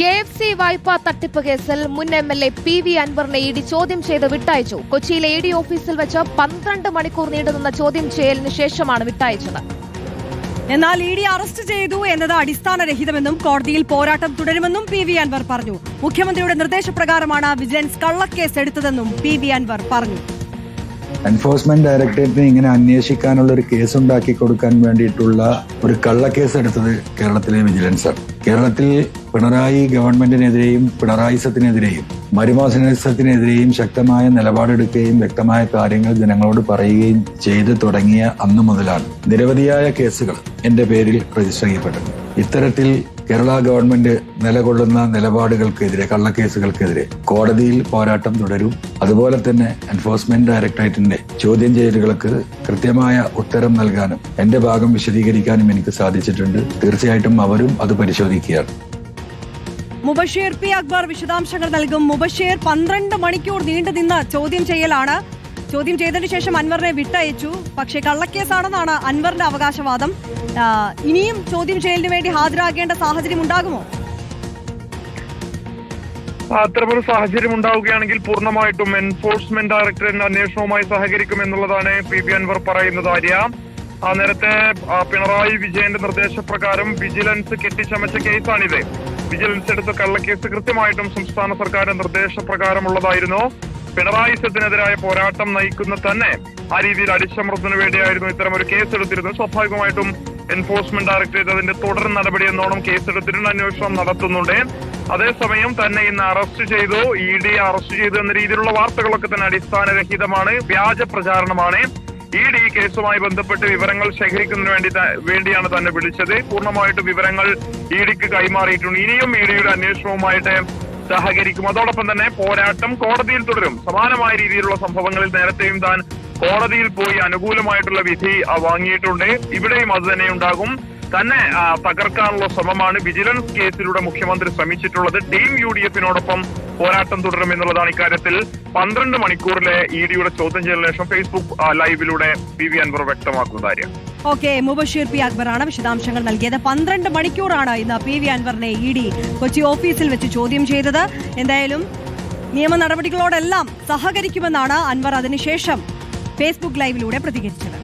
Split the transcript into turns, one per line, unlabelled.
K F C വായ്പാ തട്ടിപ്പ് കേസിൽ മുൻ M L A P V അൻവറിനെ ഇ ഡി ചോദ്യം ചെയ്ത് വിട്ടയച്ചു. കൊച്ചിയിലെ ഇ ഡി ഓഫീസിൽ വെച്ച് പന്ത്രണ്ട് മണിക്കൂർ നീണ്ടുനിന്ന ചോദ്യം ചെയ്യലിന് ശേഷമാണ് വിട്ടയച്ചത്.
എന്നാൽ ഇ ഡി അറസ്റ്റ് ചെയ്തു എന്നത് അടിസ്ഥാനരഹിതമെന്നും കോടതിയിൽ പോരാട്ടം തുടരുമെന്നും പി വി അൻവർ പറഞ്ഞു. മുഖ്യമന്ത്രിയുടെ നിർദ്ദേശപ്രകാരമാണ് വിജിലൻസ് കള്ളക്കേസ് എടുത്തതെന്നും പി വി അൻവർ പറഞ്ഞു.
എൻഫോഴ്സ്മെന്റ് ഡയറക്ടറേറ്റിന് ഇങ്ങനെ അന്വേഷിക്കാനുള്ള ഒരു കേസ് ഉണ്ടാക്കി കൊടുക്കാൻ വേണ്ടിയിട്ടുള്ള ഒരു കള്ളക്കേസ് എടുത്തത് കേരളത്തിലെ വിജിലൻസ് ആണ്. കേരളത്തിൽ പിണറായി ഗവൺമെന്റിനെതിരെയും പിണറായിസത്തിനെതിരെയും മരുമാസനത്തിനെതിരെയും ശക്തമായ നിലപാടെടുക്കുകയും വ്യക്തമായ കാര്യങ്ങൾ ജനങ്ങളോട് പറയുകയും ചെയ്തു തുടങ്ങിയ അന്നു മുതലാണ് നിരവധിയായ കേസുകൾ എന്റെ പേരിൽ രജിസ്റ്റർ ചെയ്യപ്പെട്ടത്. ഇത്തരത്തിൽ കേരള ഗവൺമെന്റ് നിലകൊള്ളുന്ന നിലപാടുകൾക്കെതിരെ കള്ളക്കേസുകൾക്കെതിരെ കോടതിയിൽ പോരാട്ടം തുടരും. അതുപോലെ തന്നെ എൻഫോഴ്സ്മെന്റ് ഡയറക്ടറേറ്റിന്റെ ചോദ്യം ചെയ്യലുകൾക്ക് കൃത്യമായ ഉത്തരം നൽകാനും എന്റെ ഭാഗം വിശദീകരിക്കാനും എനിക്ക് സാധിച്ചിട്ടുണ്ട്. തീർച്ചയായിട്ടും അവരും അത് പരിശോധിക്കുകയാണ്.
മുബഷീർ പി അക്ബർ വിശദാംശങ്ങൾ നൽകും. മുബഷീർ പന്ത്രണ്ട് മണിക്കൂർ നീണ്ടു നിന്ന ചോദ്യം ചെയ്യലാണ്. ചോദ്യം ചെയ്തതിനു ശേഷം അൻവറിനെ വിട്ടയച്ചു. പക്ഷേ കള്ളക്കേസാണെന്നാണ് അൻവറിന്റെ അവകാശവാദം. ഇനിയും ചോദ്യം ചെയ്യലിന് വേണ്ടി ഹാജരാകേണ്ട സാഹചര്യം ഉണ്ടാകുമോ?
അത്തരമൊരു സാഹചര്യം ഉണ്ടാവുകയാണെങ്കിൽ പൂർണമായിട്ടും എൻഫോഴ്സ്മെന്റ് ഡയറക്ടറേറ്റ് അന്വേഷണവുമായി സഹകരിക്കും എന്നുള്ളതാണ് പി ബി അൻവർ പറയുന്നത് ആര്യ. നേരത്തെ പിണറായി വിജയന്റെ നിർദ്ദേശപ്രകാരം വിജിലൻസ് കെട്ടിച്ചമച്ച കേസാണിത്. വിജിലൻസ് എടുത്ത കള്ളക്കേസ് കൃത്യമായിട്ടും സംസ്ഥാന സർക്കാരിന്റെ നിർദ്ദേശപ്രകാരമുള്ളതായിരുന്നു. പിണറായി സത്തിനെതിരായ പോരാട്ടം നയിക്കുന്ന തന്നെ ആ രീതിയിൽ അടിച്ചമർത്തുന്നതിന് വേണ്ടിയായിരുന്നു ഇത്തരം ഒരു കേസ് എടുത്തിരുന്നത് സ്വാഭാവികമായിട്ടും എൻഫോഴ്സ്മെന്റ് ഡയറക്ടറേറ്റ് അതിന്റെ തുടർ നടപടി എന്നോണം കേസെടുത്തിട്ടുണ്ട് അന്വേഷണം നടത്തുന്നുണ്ട്. അതേസമയം തന്നെ ഇന്ന് അറസ്റ്റ് ചെയ്തു. ഇ ഡി അറസ്റ്റ് ചെയ്തു എന്ന രീതിയിലുള്ള വാർത്തകളൊക്കെ തന്നെ അടിസ്ഥാനരഹിതമാണ്. വ്യാജ പ്രചാരണമാണ്. ഇ ഡി കേസുമായി ബന്ധപ്പെട്ട് വിവരങ്ങൾ ശേഖരിക്കുന്നതിന് വേണ്ടി വേണ്ടിയാണ് തന്നെ വിളിച്ചത്. പൂർണമായിട്ട് വിവരങ്ങൾ ഇ ഡിക്ക് കൈമാറിയിട്ടുണ്ട്. ഇനിയും ഇ ഡിയുടെ അന്വേഷണവുമായിട്ട് സഹകരിക്കും. അതോടൊപ്പം തന്നെ പോരാട്ടം കോടതിയിൽ തുടരും. സമാനമായ രീതിയിലുള്ള സംഭവങ്ങളിൽ നേരത്തെയും താൻ കോടതിയിൽ പോയി അനുകൂലമായിട്ടുള്ള വിധി വാങ്ങിയിട്ടുണ്ട്. ഇവിടെയും അത് തന്നെ ഉണ്ടാകും. തന്നെ തകർക്കാനുള്ള ശ്രമമാണ് വിജിലൻസ് കേസിലൂടെ മുഖ്യമന്ത്രി ശ്രമിച്ചിട്ടുള്ളത്. ടീം യു ഡി എഫിനോടൊപ്പം പോരാട്ടം തുടരും എന്നുള്ളതാണ് ഇക്കാര്യത്തിൽ. പന്ത്രണ്ട് മണിക്കൂറിലെ ഇ ഡിയുടെ ചോദ്യം ചെയ്യലിന് ശേഷം ഫേസ്ബുക്ക് ലൈവിലൂടെ പി വി അൻവർ വ്യക്തമാക്കുന്ന കാര്യം.
ഓക്കെ മുബഷീർ പി അക്ബറാണ് വിശദാംശങ്ങൾ നൽകിയത്. പന്ത്രണ്ട് മണിക്കൂറാണ് ഇന്ന് പി വി അൻവറിനെ ഇ ഡി കൊച്ചി ഓഫീസിൽ വെച്ച് ചോദ്യം ചെയ്തത്. എന്തായാലും നിയമ നടപടികളോടെല്ലാം സഹകരിക്കുമെന്നാണ് അൻവർ അതിനുശേഷം ഫേസ്ബുക്ക് ലൈവിലൂടെ പ്രതികരിച്ചത്.